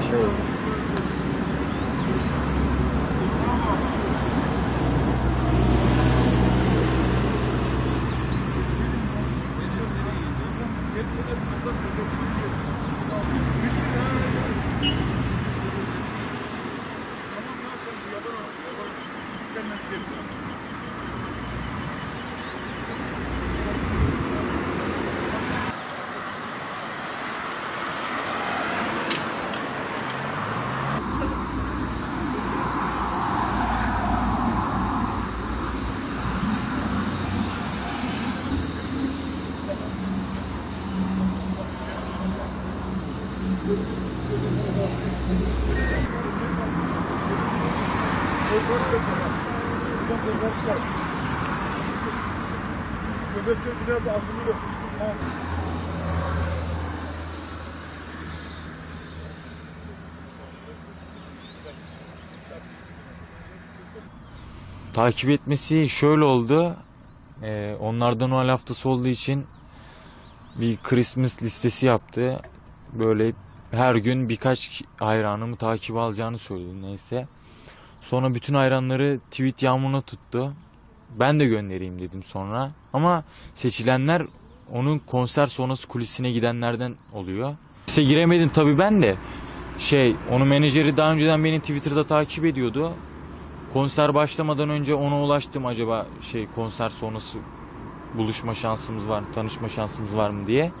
sonra şey olur. Takip etmesi şöyle oldu. Ee, onlardan Noel haftası olduğu için bir Christmas listesi yaptı. Böyle her gün birkaç hayranımı takip alacağını söyledi neyse. Sonra bütün hayranları tweet yağmuruna tuttu. Ben de göndereyim dedim sonra. Ama seçilenler onun konser sonrası kulisine gidenlerden oluyor. Lise giremedim tabii ben de. Şey, onun menajeri daha önceden beni Twitter'da takip ediyordu. Konser başlamadan önce ona ulaştım acaba şey konser sonrası buluşma şansımız var mı, tanışma şansımız var mı diye.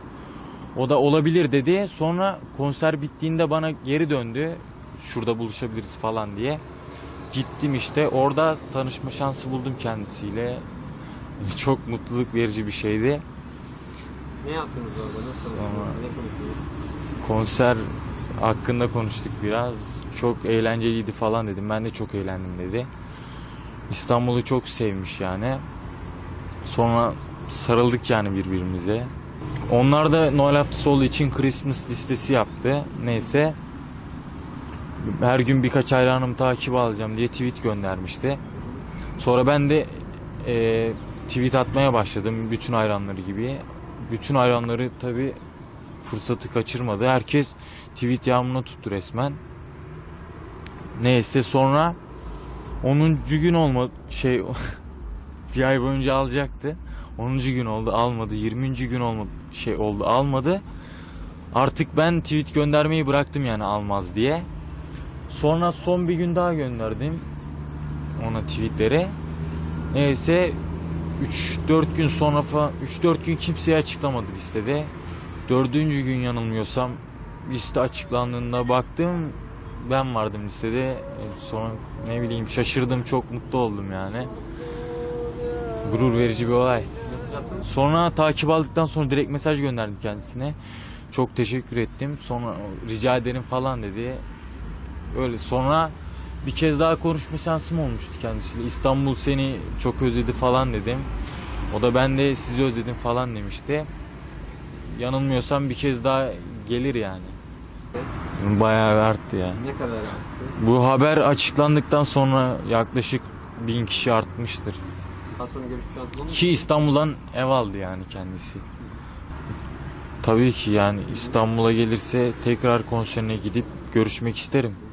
O da olabilir dedi. Sonra konser bittiğinde bana geri döndü. Şurada buluşabiliriz falan diye. Gittim işte orada tanışma şansı buldum kendisiyle. Çok mutluluk verici bir şeydi. Ne yaptınız orada? Nasıl Sonra- Ne konuştunuz? Konser hakkında konuştuk biraz. Çok eğlenceliydi falan dedim. Ben de çok eğlendim dedi. İstanbul'u çok sevmiş yani. Sonra sarıldık yani birbirimize. Onlar da Noel haftası olduğu için Christmas listesi yaptı. Neyse. Her gün birkaç hayranımı takip alacağım diye tweet göndermişti. Sonra ben de e, tweet atmaya başladım bütün hayranları gibi. Bütün hayranları tabi fırsatı kaçırmadı. Herkes tweet yağmuruna tuttu resmen. Neyse sonra 10. gün olmadı şey bir ay boyunca alacaktı. 10. gün oldu almadı. 20. gün olmadı şey oldu almadı. Artık ben tweet göndermeyi bıraktım yani almaz diye. Sonra son bir gün daha gönderdim ona tweetleri. Neyse 3-4 gün sonra falan 3-4 gün kimseye açıklamadı listede. Dördüncü gün yanılmıyorsam liste açıklandığında baktım ben vardım listede. Sonra ne bileyim şaşırdım çok mutlu oldum yani. Gurur verici bir olay. Sonra takip aldıktan sonra direkt mesaj gönderdim kendisine. Çok teşekkür ettim. Sonra rica ederim falan dedi. Öyle sonra bir kez daha konuşma şansım olmuştu kendisiyle. İstanbul seni çok özledi falan dedim. O da ben de sizi özledim falan demişti. Yanılmıyorsam bir kez daha gelir yani. Bayağı arttı ya. Ne kadar yaptı? Bu haber açıklandıktan sonra yaklaşık bin kişi artmıştır. Daha sonra görüşme? Ki İstanbul'dan ev aldı yani kendisi. Tabii ki yani İstanbul'a gelirse tekrar konserine gidip görüşmek isterim.